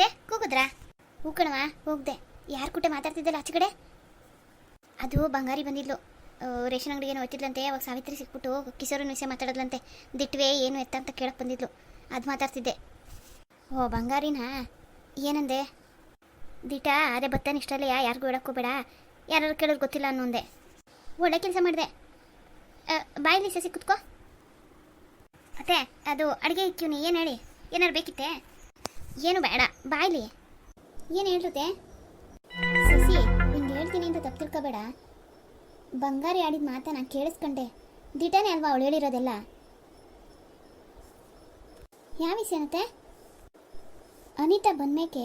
ಅತ್ತೆ ಕೂಗುದ್ರಾ ಹೂ ಹೋಗ್ದೆ. ಯಾರು ಕೂಟ ಮಾತಾಡ್ತಿದ್ದಲ್ಲ ಆಚೆ ಕಡೆ? ಅದು ಬಂಗಾರಿ ಬಂದಿದ್ಲು. ರೇಷನ್ ಅಂಗಡಿಗೆ ಏನೋ ಹೋಯ್ತಿದ್ಲಂತೆ ಅವಾಗ ಸಾವಿತ್ರಿ ಸಿಕ್ಬಿಟ್ಟು ಕಿಶೋರನ ವಿಷಯ ಮಾತಾಡೋದ್ಲಂತೆ ದಿಟ್ವೆ, ಏನು ಎತ್ತ ಅಂತ ಕೇಳಕ್ಕೆ ಬಂದಿದ್ಲು. ಅದು ಮಾತಾಡ್ತಿದ್ದೆ. ಓ, ಬಂಗಾರಿನಾ? ಏನಂದೆ? ದಿಟ, ಅದೇ ಬತ್ತಾನೆ ಇಷ್ಟಲ್ಲ ಯಾರಿಗೂ ಹೇಳಕ್ಕೂ ಬೇಡ. ಯಾರು ಕೇಳೋದು ಗೊತ್ತಿಲ್ಲ ಅನ್ನೋಂದೆ. ಒಳ್ಳೆ ಕೆಲಸ ಮಾಡಿದೆ. ಬಾಯಲ್ಲಿ ಸಸಿ ಕುತ್ಕೋ ಅತ್ತೆ ಅದು ಅಡುಗೆ ಇಕ್ಕೀನಿ ಏನು ಹೇಳಿ? ಏನಾರು ಬೇಕಿತ್ತೆ? ಏನು ಬೇಡ ಬಾಯ್ಲಿ ಏನು ಹೇಳುತ್ತೆ ಸಸಿ ಹಿಂಗೆ ಹೇಳ್ತೀನಿ ಅಂತ ತಪ್ಪು ತಿಳ್ಕೊಬೇಡ. ಬಂಗಾರಿ ಆಡಿದ ಮಾತನ ಕೇಳಿಸ್ಕೊಂಡೆ. ದಿಟನೇ ಅಲ್ವಾ ಅವಳು ಹೇಳಿರೋದೆಲ್ಲ? ಯಾವ ವಿಷಯ ಅನತೆ ಅನಿತಾ ಬಂದ್ಮೇಕೆ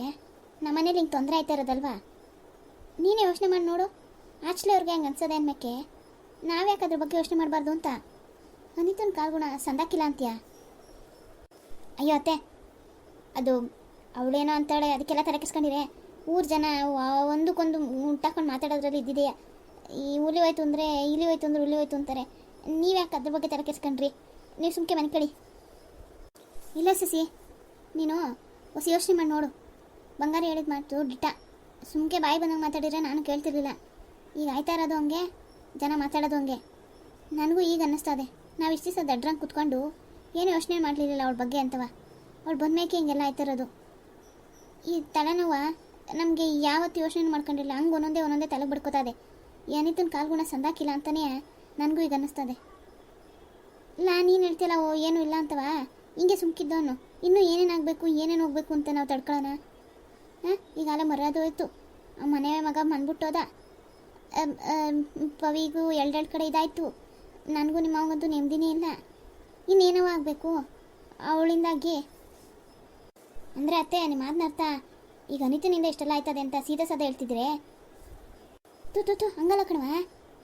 ನಮ್ಮನೇಲಿ ಹಿಂಗೆ ತೊಂದರೆ ಆಯ್ತಾ ಇರೋದಲ್ವಾ? ನೀನೇ ಯೋಚನೆ ಮಾಡಿ ನೋಡು. ಆಚಲಿ ಅವ್ರಿಗೆ ಹಂಗೆ ಅನ್ಸೋದೆ ಅನ್ಮೇಕೆ ನಾವ್ಯಾಕೆ ಅದ್ರ ಬಗ್ಗೆ ಯೋಚನೆ ಮಾಡಬಾರ್ದು ಅಂತ? ಅನಿತನ ಕಾಲ್ಗುಣ ಸಂದಾಕಿಲ್ಲ ಅಂತೀಯ? ಅಯ್ಯೋ ಅತ್ತೆ, ಅದು ಅವಳೇನೋ ಅಂತಾಳೆ, ಅದಕ್ಕೆಲ್ಲ ತಲೆ ಕೆಸ್ಕೊಂಡಿರೆ ಊರು ಜನ ಒಂದಕ್ಕೊಂದು ಉಂಟಾಕೊಂಡು ಮಾತಾಡೋದ್ರಲ್ಲಿ ಇದ್ದಿದೆಯಾ? ಈ ಹುಲಿ ಹೋಯ್ತು ಅಂದರೆ, ಇಲ್ಲಿ ಹೋಯ್ತು ಅಂದ್ರೆ ಹುಲಿ ಹೋಯ್ತು ಅಂತಾರೆ. ನೀವ್ಯಾಕೆ ಅದ್ರ ಬಗ್ಗೆ ತಲೆ ಕೆಸ್ಕೊಂಡ್ರಿ ನೀವು ಸುಮ್ಕೆ ಮನೆ ಕಳಿ. ಇಲ್ಲ ಸಸಿ, ನೀನು ಹೊಸ ಯೋಚನೆ ಮಾಡಿ ನೋಡು. ಬಂಗಾರ ಹೇಳಿದ ಮಾತು ಡಿಟ ಸುಮ್ಕೆ ಬಾಯಿ ಬಂದಂಗೆ ಮಾತಾಡಿದ್ರೆ ನಾನು ಕೇಳ್ತಿರ್ಲಿಲ್ಲ. ಈಗ ಆಯ್ತಾ ಇರೋದು ಹಂಗೆ, ಜನ ಮಾತಾಡೋದು ಹಂಗೆ. ನನಗೂ ಈಗ ಅನ್ನಿಸ್ತದೆ ನಾವು ಇಷ್ಟು ದಿವಸ ದಡ್ರಂಗೆ ಕುತ್ಕೊಂಡು ಏನು ಯೋಚನೆ ಮಾಡಲಿಲ್ಲ ಅವಳ ಬಗ್ಗೆ ಅಂತವ. ಅವಳು ಬಂದ್ಮೇಕೆ ಹಿಂಗೆಲ್ಲ ಆಯ್ತಿರೋದು ಈ ತಲೆನೋವ ನಮಗೆ ಯಾವತ್ತು ಯೋಚನೆ ಮಾಡ್ಕೊಂಡಿಲ್ಲ. ಹಂಗೆ ಒಂದೊಂದೇ ಒಂದೊಂದೇ ತಲೆ ಬಡ್ಕೋತದೆ ಏನಿತ್ತನ ಕಾಲ್ಗುಣ ಸಂದಾಕಿಲ್ಲ ಅಂತಲೇ ನನಗೂ ಈಗ ಅನ್ನಿಸ್ತದೆ ಇಲ್ಲ ನೀನು ಹೇಳ್ತಿಲ್ಲ ಓ ಏನೂ ಇಲ್ಲ ಅಂತವ? ಹಿಂಗೆ ಸುಮ್ಕಿದ್ದವನು. ಇನ್ನೂ ಏನೇನಾಗಬೇಕು ಏನೇನು ಹೋಗ್ಬೇಕು ಅಂತ ನಾವು ತಡ್ಕೊಳ್ಳೋಣ ಹಾಂ? ಈಗಾಲ ಮರ್ಯಾದೆ ಹೋಯ್ತು. ಮನೆ ಮಗ ಅಮ್, ಪವಿಗೂ ಎರಡೆರಡು ಕಡೆ ಇದಾಯಿತು. ನನಗೂ ನಿಮ್ಮ ಮಗಂತೂ ನೆಮ್ಮದಿನೇ ಇಲ್ಲ. ಇನ್ನೇನೋ ಆಗಬೇಕು? ಅವಳಿಂದಾಗಿ ಅಂದರೆ ಅತ್ತೆ ನಿಮ್ಮ ಮಾತನ್ನ ಅರ್ಥ? ಈಗ ಅನಿತನಿಂದ ಇಷ್ಟೆಲ್ಲ ಆಯ್ತದೆ ಅಂತ ಸೀದಾ ಸದಾ ಹೇಳ್ತಿದ್ರೆ? ತು ತು ತು ಹಂಗಲ್ಲ ಕಣವ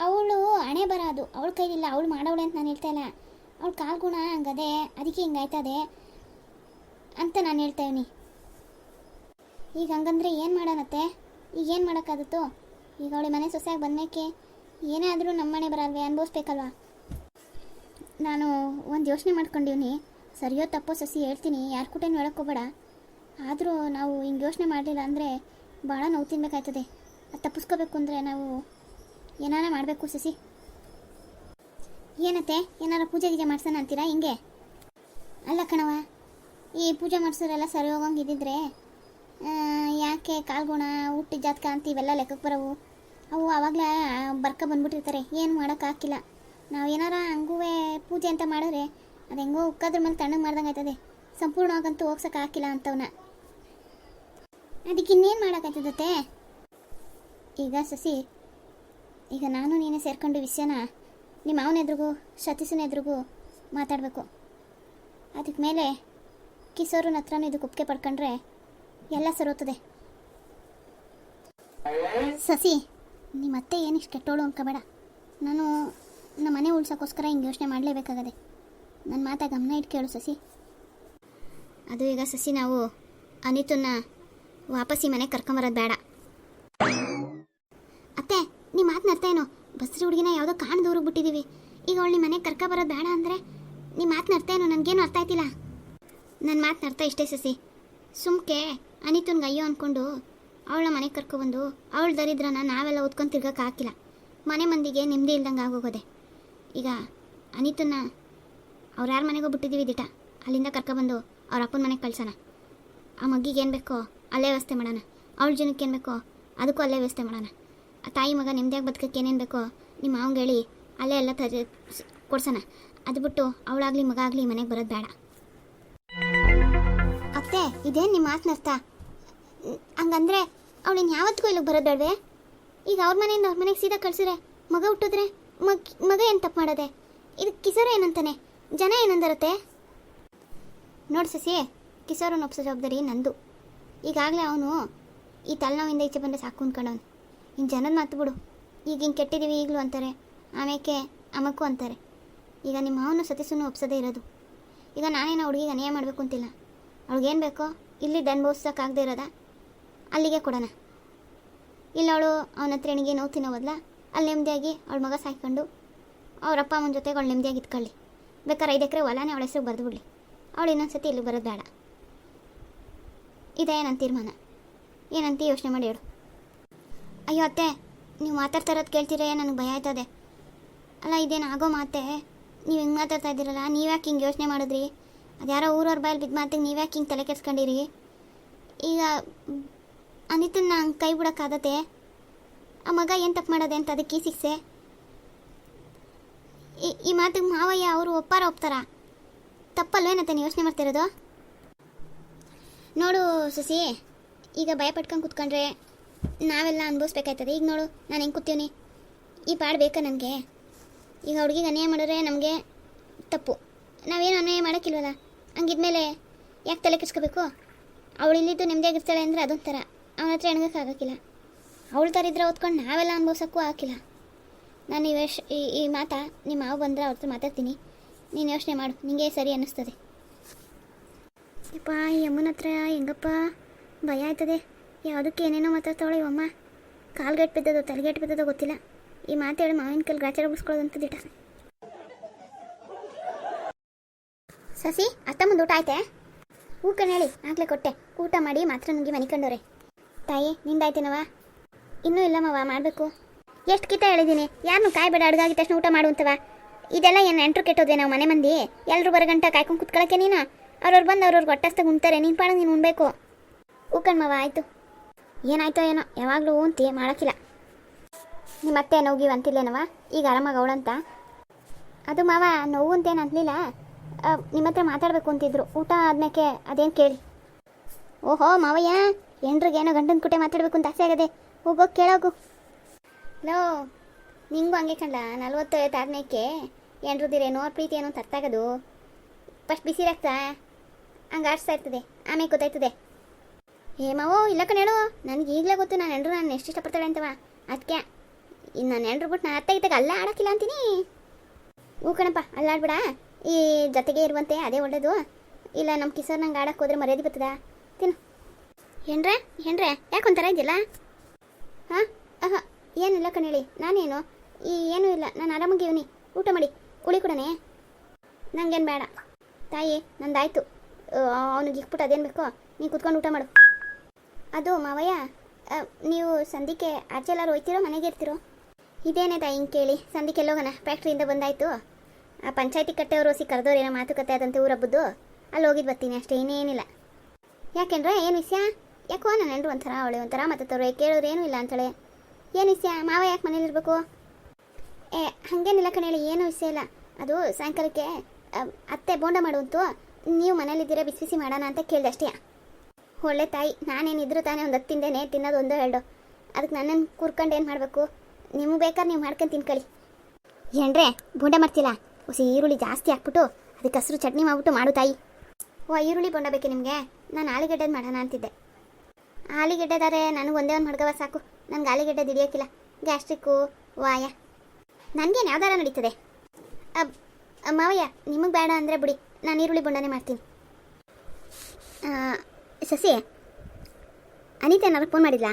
ಅವಳು ಹಣೆ ಬರ ಅದು ಅವಳ ಕೈಲಿಲ್ಲ, ಅವಳು ಮಾಡವಳೆ ಅಂತ ನಾನು ಹೇಳ್ತಾ ಇಲ್ಲ. ಅವಳು ಕಾಲ್ಗುಣ ಹಂಗದೆ, ಅದಕ್ಕೆ ಹಿಂಗಾಯ್ತದೆ ಅಂತ ನಾನು ಹೇಳ್ತಾ ಇವ್ನಿ. ಈಗ ಹಂಗಂದ್ರೆ ಏನು ಮಾಡೋಣತ್ತೆ ಈಗ ಏನು ಮಾಡೋಕ್ಕಾದತ್ತು ಈಗ ಅವಳಿ ಮನೆ ಸೊಸೆಯಾಗಿ ಬಂದಮೇಕೆ ಏನೇ ಆದರೂ ನಮ್ಮ ಮನೆ ಬರಲ್ವೇ? ಅನುಭವಿಸ್ಬೇಕಲ್ವಾ? ನಾನು ಒಂದು ಯೋಚನೆ ಮಾಡ್ಕೊಂಡಿವ್ನಿ. ಸರಿಯೋ ತಪ್ಪೋ ಸಸಿ ಹೇಳ್ತೀನಿ. ಯಾರು ಕೂಟನೂ ಹೇಳೋಕ್ಕೋಬೇಡ ಆದರೂ ನಾವು ಹಿಂಗೆ ಯೋಚನೆ ಮಾಡಲಿಲ್ಲ ಅಂದರೆ ಭಾಳ ನೋವು ತಿನ್ಬೇಕಾಯ್ತದೆ. ಅದು ತಪ್ಪಿಸ್ಕೋಬೇಕು ಅಂದರೆ ನಾವು ಏನಾರ ಮಾಡಬೇಕು ಸಸಿ? ಏನತ್ತೆ? ಏನಾರ ಪೂಜೆ ಗೀಜೆ ಮಾಡ್ಸೋಣ ಅಂತೀರಾ ಹಿಂಗೆ? ಅಲ್ಲ ಕಣವ ಈ ಪೂಜೆ ಮಾಡಿಸೋರೆಲ್ಲ ಸರಿ ಹೋಗಂಗೆ ಇದ್ದಿದ್ರೆ ಯಾಕೆ ಕಾಲ್ಗುಣ, ಹುಟ್ಟಿ ಜಾತಕ ಅಂತ ಇವೆಲ್ಲ ಲೆಕ್ಕಕ್ಕೆ ಬರೋವು? ಅವು ಆವಾಗಲೇ ಬರ್ಕ ಬಂದ್ಬಿಟ್ಟಿರ್ತಾರೆ. ಏನು ಮಾಡೋಕ್ಕಾಗಿಲ್ಲ ನಾವು ಏನಾರ ಹಂಗೂ ಪೂಜೆ ಅಂತ ಮಾಡಿದ್ರೆ ಅದು ಹೆಂಗೋ ಉಕ್ಕದ್ರ ಮೇಲೆ ತಣ್ಣಗೆ ಮಾಡ್ದಂಗೆ ಆಯ್ತದೆ ಸಂಪೂರ್ಣವಾಗಂತೂ ಹೋಗ್ಸೋಕ್ಕಾಗಿಲ್ಲ ಅಂತವನ್ನ ಅದಕ್ಕೆ ಇನ್ನೇನು ಮಾಡೋಕ್ಕಾಗ್ತದತ್ತೆ? ಈಗ ಸಸಿ, ಈಗ ನಾನು ನೀನೇ ಸೇರ್ಕೊಂಡು ವಿಷಯನ ನಿಮ್ಮ ಅವನ ಎದುರಿಗೂ, ಸತೀಶನ ಎದುರಿಗೂ ಮಾತಾಡಬೇಕು. ಅದಕ್ಕೆ ಮೇಲೆ ಕಿಶೋರನ ಹತ್ರನೂ ಇದು ಕುಪ್ಪಿಗೆ ಪಡ್ಕೊಂಡ್ರೆ ಎಲ್ಲ ಸರೋತದೆ ಸಸಿ, ನಿಮ್ಮ ಅತ್ತೆ ಏನಿಷ್ಟು ಕೆಟ್ಟೋಳು ಅನ್ಕೋಬೇಡ. ನಾನು ನಮ್ಮ ಮನೆ ಉಳ್ಸೋಕ್ಕೋಸ್ಕರ ಹಿಂಗೆ ಯೋಚನೆ ಮಾಡಲೇಬೇಕಾಗದೆ. ನನ್ನ ಮಾತಾ ಗಮನ ಇಟ್ಟು ಕೇಳು ಸಸಿ. ಅದು ಈಗ ಸಸಿ, ನಾವು ಅನಿತನ್ನ ವಾಪಸ್ ಈ ಮನೆಗೆ ಕರ್ಕೊಂಬರೋದು ಬೇಡ. ಅತ್ತೆ ನಿಮ್ಮ ಮಾತು ಅರ್ಥ ಏನೋ? ಬಸ್ರಿ ಹುಡುಗಿನ ಯಾವುದೋ ಕಾಣದವ್ರಿಗೆ ಬಿಟ್ಟಿದ್ದೀವಿ ಈಗ ಅವಳು ನಿಮ್ಮ ಮನೆಗೆ ಕರ್ಕೊಬರೋದು ಬೇಡ ಅಂದರೆ ನಿಮ್ಮ ಮಾತು ಅರ್ಥ ಏನೋ? ನನಗೇನು ಅರ್ಥ ಆಯ್ತಿಲ್ಲ. ನನ್ನ ಮಾತು ಅರ್ಥ ಇಷ್ಟೇ ಸಸಿ. ಸುಮ್ಕೆ ಅನಿತನ್ಗೆ ಅಯ್ಯೋ ಅಂದ್ಕೊಂಡು ಅವಳ ಮನೆಗೆ ಕರ್ಕೊಬಂದು ಅವಳು ದರಿದ್ರನ ನಾವೆಲ್ಲ ಓದ್ಕೊಂಡು ತಿರ್ಗಕ್ಕೆ ಹಾಕಿಲ್ಲ. ಮನೆ ಮಂದಿಗೆ ನೆಮ್ಮದಿ ಇಲ್ದಂಗೆ ಆಗೋಗೋದೆ. ಈಗ ಅನಿತನ್ನ ಅವ್ರು ಯಾರ ಮನೆಗೋ ಬಿಟ್ಟಿದ್ದೀವಿ ದಿಟ. ಅಲ್ಲಿಂದ ಕರ್ಕೊಬಂದು ಅವ್ರ ಅಪ್ಪನ ಮನೆಗೆ ಕಳ್ಸೋಣ. ಆ ಮಗ್ಗಿಗೆ ಏನು ಬೇಕೋ ಅಲ್ಲೇ ವ್ಯವಸ್ಥೆ ಮಾಡೋಣ. ಅವಳ ಜನಕ್ಕೆ ಏನು ಬೇಕೋ ಅದಕ್ಕೂ ಅಲ್ಲೇ ವ್ಯವಸ್ಥೆ ಮಾಡೋಣ. ಆ ತಾಯಿ ಮಗ ನೆಮ್ಮದಿಯಾಗಿ ಬದುಕಕ್ಕೆ ಏನೇನು ಬೇಕೋ ನಿಮ್ಮ ಮಾವಂಗೆ ಹೇಳಿ ಅಲ್ಲೇ ಎಲ್ಲ ತರ ಕೊಡ್ಸೋಣ. ಅದು ಬಿಟ್ಟು ಅವಳಾಗಲಿ ಮಗ ಆಗಲಿ ಮನೆಗೆ ಬರೋದು ಬೇಡ. ಅತ್ತೆ, ಇದೇನು ನಿಮ್ಮ ಮಾತಿನ ಅರ್ಥ? ಹಂಗಂದ್ರೆ ಇನ್ನು ಯಾವತ್ತಿಗೂ ಇಲ್ಲಿಗೆ ಬರೋದು ಬೇಡವೆ? ಈಗ ಅವ್ರ ಮನೆಯಿಂದ ಅವ್ರ ಮನೆಗೆ ಸೀದಾ ಕಳ್ಸಿದ್ರೆ ಮಗ ಹುಟ್ಟಿದ್ರೆ ಮಗ ಮಗ ಏನು ತಪ್ಪು ಮಾಡೋದೆ? ಇದು ಕಿಸೋರ ಏನಂತಾನೆ? ಜನ ಏನಂದರತ್ತೆ? ನೋಡಿ ಸಸಿ ಕಿಸೋರನ್ನ ನೊಪ್ಸೋ ಜವಾಬ್ದಾರಿ ನಂದು. ಈಗಾಗಲೇ ಅವನು ಈ ತಲೆನೋವಿಂದ ಈಚೆ ಬಂದರೆ ಸಾಕು ಅಂದ್ಕೊಂಡವನು ಇನ್ನು ಜನದ ಮಾತು ಬಿಡು. ಈಗ ಹಿಂಗೆ ಕೆಟ್ಟಿದ್ದೀವಿ ಈಗಲೂ ಅಂತಾರೆ. ಆಮೇಕೆ ಅಮ್ಮಕ್ಕೂ ಅಂತಾರೆ. ಈಗ ನಿಮ್ಮ ಮಾವನು ಸತೀಸನ್ನು ಒಪ್ಸೋದೇ ಇರೋದು. ಈಗ ನಾನೇನೋ ಹುಡುಗಿಗೆ ಅನ್ಯಾಯ ಮಾಡಬೇಕು ಅಂತಿಲ್ಲ. ಅವಳಿಗೇನು ಬೇಕೋ ಇಲ್ಲಿ ಅನುಭವಿಸೋಕ್ಕಾಗದೇ ಇರೋದ? ಅಲ್ಲಿಗೆ ಕೊಡೋಣ. ಇಲ್ಲ ಅವಳು ಅವನ ಹತ್ರ ಎಣಿಗೆ ನೋವು ತಿನ್ನೋ ಬದಲ ಅಲ್ಲಿ ನೆಮ್ಮದಿಯಾಗಿ ಅವಳ ಮಗ ಸಾಯ್ಕೊಂಡು ಅವ್ರ ಅಪ್ಪ ಅಮ್ಮನ ಜೊತೆಗೆ ಅವಳು ನೆಮ್ಮದಿಯಾಗಿ ಇಟ್ಕೊಳ್ಳಿ ಬೇಕಾದ್ರೆ ಐದು ಎಕರೆ ಹೊಲನೇ ಅವಳ ಹೆಸರು ಬರೆದು ಬಿಡಲಿ. ಅವಳು ಇನ್ನೊಂದು ಸತಿ ಇಲ್ಲಿ ಬರೋದು ಬೇಡ. ಇದೇ ನನ್ನ ತೀರ್ಮಾನ. ಏನಂತ ಯೋಚನೆ ಮಾಡಿ ಹೇಳು. ಅಯ್ಯೋ ಅತ್ತೆ, ನೀವು ಮಾತಾಡ್ತಾ ಇರೋದು ಕೇಳ್ತೀರೇ ನನಗೆ ಭಯ ಆಯ್ತದೆ. ಅಲ್ಲ, ಇದೇನು ಆಗೋ ಮಾತೆ? ನೀವು ಹಿಂಗೆ ಮಾತಾಡ್ತಾ ಇದ್ದೀರಲ್ಲ ನೀವ್ಯಾಕೆ ಹಿಂಗೆ ಯೋಚನೆ ಮಾಡಿದ್ರಿ? ಅದ್ಯಾರೋ ಊರವ್ರ ಬಾಯಲ್ಲಿ ಬಿದ್ದು ಮಾತಿಗೆ ನೀವ್ಯಾಕೆ ಹಿಂಗೆ ತಲೆ ಕೆಡ್ಸ್ಕೊಂಡಿರಿ? ಈಗ ಅನಿತನ್ನ ಹಂಗೆ ಕೈ ಬಿಡೋಕ್ಕಾಗತ್ತೆ ಆ ಮಗ ಏನು ತಪ್ಪು ಮಾಡೋದೆ ಅಂತ ಅದಕ್ಕೆ ಶಿಕ್ಷೆ? ಈ- ಈ ಮಾತಿಗೆ ಮಾವಯ್ಯ ಅವರು ಒಪ್ಪಾರ, ಒಪ್ತಾರ? ತಪ್ಪಲ್ವೇನತ್ತೆ ನೀವು ಯೋಚನೆ ಮಾಡ್ತಿರೋದು? ನೋಡು ಸುಸಿ, ಈಗ ಭಯ ಪಟ್ಕೊಂಡು ಕುತ್ಕೊಂಡ್ರೆ ನಾವೆಲ್ಲ ಅನುಭವಿಸ್ಬೇಕಾಯ್ತದೆ. ಈಗ ನೋಡು, ನಾನು ಹೆಂಗೆ ಕೂತೀವ್ನಿ ಈ ಪಾಡು ಬೇಕಾ ನನಗೆ? ಈಗ ಹುಡುಗಿಗೆ ಅನ್ಯಾಯ ಮಾಡಿದ್ರೆ ನಮಗೆ ತಪ್ಪು. ನಾವೇನು ಅನ್ಯಾಯ ಮಾಡೋಕ್ಕಿಲ್ವಲ್ಲ? ಹಂಗಿದ್ಮೇಲೆ ಯಾಕೆ ತಲೆ ಕೆಡ್ಸ್ಕೋಬೇಕು? ಅವಳು ಇಲ್ಲಿದ್ದು ನೆಮ್ಮದಿಯಾಗಿರ್ತಾಳೆ ಅಂದರೆ ಅದೊಂಥರ ಅವನ ಹತ್ರ ಎಣಗಕ್ಕಾಗಕ್ಕಿಲ್ಲ ಅವಳು ಥರ ಇದ್ರೆ ಓದ್ಕೊಂಡು ನಾವೆಲ್ಲ ಅನುಭವಿಸೋಕ್ಕೂ ಹಾಕಿಲ್ಲ ನಾನು ಈ ವೇಷ ಈ ಈ ಮಾತಾ ನಿಮ್ಮ ಮಾವು ಬಂದರೆ ಅವ್ರ ಹತ್ರ ಮಾತಾಡ್ತೀನಿ. ನೀನು ಯೋಚನೆ ಮಾಡು. ನಿಂಗೆ ಸರಿ ಅನ್ನಿಸ್ತದೆ. ಯಪ್ಪ, ಈ ಅಮ್ಮನ ಹತ್ರ ಹೆಂಗಪ್ಪ? ಭಯ ಆಯ್ತದೆ. ಯಾವುದಕ್ಕೆ ಏನೇನೋ ಮಾತಾಡ್ತಾವಳೆ ಇವಮ್ಮ ಕಾಲ್ಗೆಟ್ ಬಿದ್ದದೋ, ತಲೆಗೆಟ್ ಬಿದ್ದದೋ ಗೊತ್ತಿಲ್ಲ. ಈ ಮಾತೇಳಿ ಮಾವಿನ ಕೈಲಿ ಗ್ರಾಚಾರ ಬಿಡಿಸ್ಕೊಳ್ಳೋದಂತ ದಿಟ. ಸಸಿ ಅತ್ತ ಮುಂದೆ ಊಟ ಆಯ್ತೆ? ಊಟ ಹೇಳಿ, ಆಗ್ಲೇ ಕೊಟ್ಟೆ. ಊಟ ಮಾಡಿ ಮಾತ್ರ ನುಗ್ಗಿ ಮನಿಕೊಂಡವ್ರೆ ತಾಯಿ ನಿಂದಾಯ್ತೇನವ ಇನ್ನೂ ಇಲ್ಲ ಮಾವ, ಮಾಡಬೇಕು. ಎಷ್ಟು ಕಿತ ಹೇಳಿದ್ದೀನಿ. ಯಾರನ್ನು ಕಾಯ್ಬೇಡ, ಅಡ್ಗಾಗಿದ ತಕ್ಷಣ ಊಟ ಮಾಡುವಂತವ ಇದೆಲ್ಲ ಏನು ನೆಂಟ್ರು ಕೆಟ್ಟೋದೆ ನಾವು ಮನೆ ಮಂದಿ? ಎಲ್ಲರೂ ಬರಗಂಟ ಕಾಯ್ಕೊಂಡು ಕುತ್ಕೊಳ್ಳೋಕೆ ನೀನು? ಅವ್ರವ್ರು ಬಂದು ಅವ್ರವ್ರಿಗೆ ಹೊಟ್ಟೆಸ್ತಾಗ ಉಣ್ತಾರೆ. ನೀನು ಪಾಡ ನೀನು ಉಣ್ಬೇಕು. ಮಾವ ಆಯಿತು. ಏನಾಯ್ತೋ ಏನೋ, ಯಾವಾಗಲೂ ಉಂತಿ ಮಾಡೋಕ್ಕಿಲ್ಲ. ನಿಮ್ಮ ಅತ್ತೆ ನೋವು ಅಂತಿಲ್ಲೇನವ ಈಗ ಆರಾಮಾಗಿ ಅವಳಂತ. ಅದು ಮಾವ, ನೋವು ಅಂತೇನು ಅಂತಲಿಲ್ಲ. ನಿಮ್ಮ ಹತ್ರ ಮಾತಾಡಬೇಕು ಅಂತಿದ್ರು. ಊಟ ಆದ್ಮೇಲೆ ಅದೇನು ಕೇಳಿ. ಓಹೋ, ಮಾವಯ್ಯ ಏನೋ ಗಂಡನ ಕುಟೆ ಮಾತಾಡಬೇಕು ಅಂತ ಆಸೆ ಆಗದೆ. ಹೋಗೋಗಿ ಕೇಳೋಗು. ಲೋ, ನಿಂಗೂ ಹಂಗೆ ಕಂಡ ನಲ್ವತ್ತು ಆದ್ಮೇಲೆ ಎಂಡ್ರದಿರೇನೋ ಪ್ರೀತಿ ಏನೋ ಅಂತ ಅರ್ಥ ಆಗೋದು ಫಸ್ಟ್ ಬಿಸಿ ಹಂಗೆ ಆಡಿಸ್ತಾ ಇರ್ತದೆ. ಆಮೇಲೆ ಗೊತ್ತಾಯ್ತದೆ. ಏ, ಮಾವೋ, ಇಲ್ಲ ಕಣೇಳು ನನಗೆ ಈಗಲೇ ಗೊತ್ತು ನಾನು ಹೆಂಡ್ರು ನಾನು ಎಷ್ಟು ಇಷ್ಟಪಡ್ತಾಳೆ ಅಂತವ. ಅದಕ್ಕೆ ಇನ್ನು ನಾನು ಹೆಂಡ್ರು ಬಿಟ್ಟು ನಾನು ಅತ್ತೆ ಇದ್ದಾಗ ಅಲ್ಲೇ ಆಡೋಕ್ಕಿಲ್ಲ ಅಂತೀನಿ. ಹ್ಞೂ ಕಣಪ್ಪ, ಅಲ್ಲಾಡ್ಬೇಡ. ಈ ಜೊತೆಗೆ ಇರುವಂತೆ ಅದೇ ಒಳ್ಳೇದು. ಇಲ್ಲ ನಮ್ಮ ಕಿಸರ್ ನಂಗೆ ಆಡಕ್ಕೆ ಹೋದ್ರೆ ಮರ್ಯಾದೆ ಬರ್ತದ? ತಿನ್ನು. ಹೆಂಡ್ರೆ ಹೆಂಡ್ರೆ, ಯಾಕೆ ಒಂಥರ ಇದೆಯಲ್ಲ ಹಾಂ ಆಹಾ ಏನಿಲ್ಲ ಕಣೇಳಿ ನಾನೇನು? ಈ ಏನೂ ಇಲ್ಲ. ನಾನು ಆರಾಮಾಗಿವ್ನಿ ಊಟ ಮಾಡಿ. ಉಳಿ ಕೊಡನೆ ನಂಗೇನು ಬೇಡ. ತಾಯಿ, ನಂದಾಯ್ತು. ಅವನಿಗೆ ಇಕ್ಬಿಟ್ಟು ಅದೇನು ಬೇಕೋ, ನೀನು ಕುತ್ಕೊಂಡು ಊಟ ಮಾಡು. ಅದು ಮಾವಯ್ಯ ನೀವು ಸಂಧಿಕೆ ಆಚೆ ಎಲ್ಲಾರು ಹೋಯ್ತಿರೋ, ಮನೆಗೆ ಇರ್ತಿರೋ? ಇದೇನೇ ತಾಯಿ ಹಿಂಗೆ ಕೇಳಿ ಸಂಧಿಕೆ ಎಲ್ಲೋಗಣ, ಫ್ಯಾಕ್ಟ್ರಿಯಿಂದ ಬಂದಾಯಿತು. ಆ, ಪಂಚಾಯತಿ ಕಟ್ಟೆಯವರು ಸಿ ಕರೆದವ್ರು ಏನೋ ಮಾತುಕತೆ ಆದಂತೆ ಊರಬ್ಬದ್ದು ಅಲ್ಲಿ ಹೋಗಿದ್ದು ಬರ್ತೀನಿ ಅಷ್ಟೇ, ಇನ್ನೇನಿಲ್ಲ. ಯಾಕೆಂದ್ರೆ, ಏನು ವಿಷಯ? ಯಾಕೋ ನನ್ನ ಹೆಂಡ್ರು ಒಂಥರ ಅವಳೆ, ಒಂಥರ ಮಾತಾಡ್ತವ್ರೆ ಕೇಳೋರು ಏನೂ ಇಲ್ಲ ಅಂತಾಳೆ. ಏನು ವಿಷಯ? ಮಾವ ಯಾಕೆ ಮನೇಲಿರ್ಬೇಕು ಏ, ಹಾಗೇನಿಲ್ಲ ಕಣೇಳಿ, ಏನೂ ವಿಷಯ ಇಲ್ಲ. ಅದು ಸಾಯಂಕಾಲಕ್ಕೆ ಅತ್ತೆ ಬೋಂಡ ಮಾಡುವಂತು ನೀವು ಮನೇಲಿದ್ದೀರಾ ಬಿಸಿ ಬಿಸಿ ಮಾಡೋಣ ಅಂತ ಕೇಳಿದೆ ಅಷ್ಟೇ ಒಳ್ಳೆ ತಾಯಿ, ನಾನೇನಿದ್ರು ತಾನೇ ಒಂದು ಹತ್ತಿಂದೇನೆ ತಿನ್ನೋದು ಒಂದೋ ಎರಡು. ಅದಕ್ಕೆ ನನ್ನನ್ನು ಕೂರ್ಕೊಂಡು ಏನು ಮಾಡಬೇಕು? ನಿಮಗೆ ಬೇಕಾದ್ರೆ ನೀವು ಮಾಡ್ಕೊಂಡು ತಿನ್ಕೊಳ್ಳಿ. ಏನ್ರೆ, ಬೋಂಡ ಮಾಡ್ತಿಲ್ಲ ಹೊಸ ಈರುಳ್ಳಿ ಜಾಸ್ತಿ ಹಾಕ್ಬಿಟ್ಟು ಅದಕ್ಕೆ ಹಸಿರು ಚಟ್ನಿ ಮಾಡ್ಬಿಟ್ಟು ಮಾಡು ತಾಯಿ. ಓ, ಈರುಳ್ಳಿ ಬೋಂಡ ಬೇಕೆ ನಿಮಗೆ? ನಾನು ಆಲೂಗಡ್ಡೆದು ಮಾಡೋಣ ಅಂತಿದ್ದೆ. ಆಲೂಗಡ್ಡೆದಾರೆ ನನಗೆ ಒಂದೇ ಒಂದು ಮಡ್ಗವ ಸಾಕು. ನನಗೆ ಆಲೂಗಡ್ಡೆ ಹಿಡಿಯೋಕ್ಕಿಲ್ಲ ಗ್ಯಾಸ್ಟ್ರಿಕ್ಕು, ವಾಯ. ನನಗೇನು ಯಾವ್ದಾರ ನಡೀತದೆ? ಅಬ್, ಮಾವಯ್ಯ, ನಿಮಗೆ ಬೇಡ ಅಂದರೆ ಬಿಡಿ. ನಾನು ಈರುಳ್ಳಿ ಬೊಂಡನೆ ಮಾಡ್ತೀನಿ. ಸಸಿ ಅನಿತಾ ಏನಾದ್ರು ಫೋನ್ ಮಾಡಿಲ್ಲ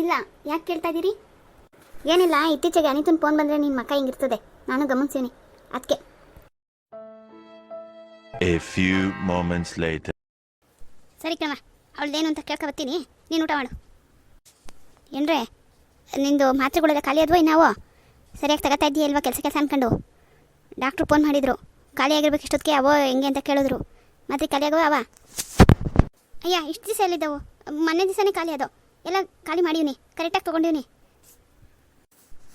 ಇಲ್ಲ ಯಾಕೆ ಕೇಳ್ತಾ ಇದ್ದೀರಿ ಏನಿಲ್ಲ ಇತ್ತೀಚೆಗೆ ಅನಿತನ ಫೋನ್ ಬಂದರೆ ನಿನ್ನ ಮಕ್ಕ ಹಿಂಗಿರ್ತದೆ. ನಾನು ಗಮನಿಸೀನಿ ಅದಕ್ಕೆ A few moments later. ಸರಿ ಕಣ ಅವಳ್ದೇನು ಅಂತ ಕೇಳ್ಕೊ ಬರ್ತೀನಿ. ನೀನು ಊಟ ಮಾಡು. ಏನ್ರೆ ನಿಂದು ಮಾತ್ರೆಗಳೆಲ್ಲ ಖಾಲಿ ಆದ್ವೋ ನಾವು ಸರಿಯಾಗಿ ತಗೋತಾ ಇದ್ದೀಯ ಇಲ್ವಾ ಕೆಲಸ ಕೆಲಸ ಅನ್ಕೊಂಡು? ಡಾಕ್ಟ್ರು ಫೋನ್ ಮಾಡಿದ್ರು. ಖಾಲಿ ಆಗಿರ್ಬೇಕು ಇಷ್ಟೊತ್ತಿಗೆ, ಅವೋ ಹೆಂಗೆ ಅಂತ ಕೇಳಿದ್ರು. ಮತ್ತೆ ಖಾಲಿ ಆಗವ ಅವ? ಅಯ್ಯ, ಇಷ್ಟು ದಿವಸ ಎಲ್ಲಿದ್ದವು? ಮೊನ್ನೆ ದಿವಸನೇ ಖಾಲಿ ಅದೋ. ಎಲ್ಲ ಖಾಲಿ ಮಾಡೀವ್ನಿ ಕರೆಕ್ಟಾಗಿ ತೊಗೊಂಡಿವ್ನಿ.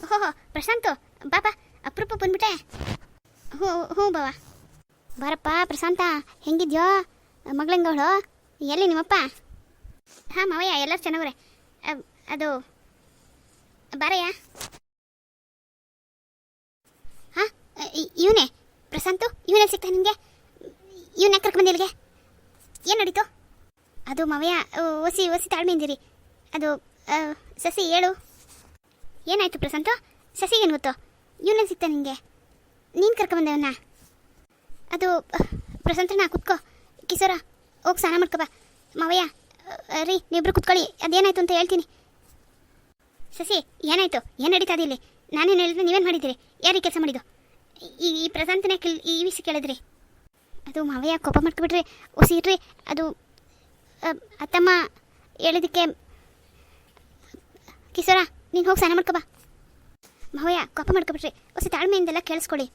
ಓಹೋ ಪ್ರಶಾಂತ್ ಬಾಬಾ ಅಪ್ರೂಪ ಬಂದ್ಬಿಟ್ಟೆ? ಹ್ಞೂ ಹ್ಞೂ ಬಾವ. ಬಾರಪ್ಪ, ಪ್ರಶಾಂತ, ಹೆಂಗಿದ್ಯೋ? ಮಗಳಂಗವಳು, ಎಲ್ಲಿ ನಿಮ್ಮಪ್ಪ? ಹಾಂ, ಮಾವಯ್ಯ, ಎಲ್ಲರೂ ಚೆನ್ನಾಗ್ರೆ ಅದು, ಬಾರಯ್ಯ? ಹಾಂ ಇವನೇ? ಪ್ರಶಾಂತು ಇವನಲ್ಲಿ ಸಿಗ್ತಾ ನಿಮಗೆ ಇವನ್ನ ಕರ್ಕೊಂಡು ಇಲ್ಲಿಗೆ? ಏನು ನಡೀತು? ಅದು ಮಾವಯ್ಯ ಅ, ಒಸಿ ಒಸಿ ತಾಳ್ಮೆಯಿಂದಿರಿ ಅದು ಸಸಿ ಹೇಳು. ಏನಾಯಿತು ಪ್ರಶಾಂತು? ಸಸಿ ಏನು ಗೊತ್ತು? ಇವನೇ ಸಿಗ್ತಾ ನಿಮಗೆ ನೀನು ಕರ್ಕೊಂಬಂದವನ್ನ ಅದು ಪ್ರಶಾಂತ ನಾ ಕುತ್ಕೋ. ಕಿಶೋರ ಹೋಗಿ ಸ್ನಾನ ಮಾಡ್ಕೊ ಬಾ. ಮಾವಯ್ಯ ರೀ ನೀವಿಬ್ರು ಕುತ್ಕೊಳ್ಳಿ. ಅದೇನಾಯ್ತು ಅಂತ ಹೇಳ್ತೀನಿ. ಸಸಿ ಏನಾಯಿತು? ಏನು ನಡೀತಾ ಇಲ್ಲಿ? ನಾನೇನು ಹೇಳಿದ್ರೆ ನೀವೇನು ಮಾಡಿದ್ದೀರಿ? ಯಾರಿಗೆ ಕೆಲಸ ಮಾಡಿದ್ದು? ಈ ಈ ಪ್ರಶಾಂತನೇ ಈ ವಿಷಯ ಕೇಳಿದ್ರಿ. ಅದು ಮಾವಯ್ಯ ಕೋಪ ಮಾಡ್ಕೊಬಿಟ್ರಿ ಉಸಿರ್ರಿ ಅದು ಅತ್ತಮ್ಮ ಹೇಳಿದಕ್ಕೆ, ಕಿಶೋರ, ನೀನು ಹೋಗಿ ಸ್ನಾನ ಮಾಡ್ಕೊ ಬಾ. ಮಾವಯ್ಯ ಕೋಪ ಮಾಡ್ಕೊಬಿಟ್ರಿ. ಒಸಿ ತಾಳ್ಮೆಯಿಂದೆಲ್ಲ ಕೇಳಿಸ್ಕೊಳ್ಳಿ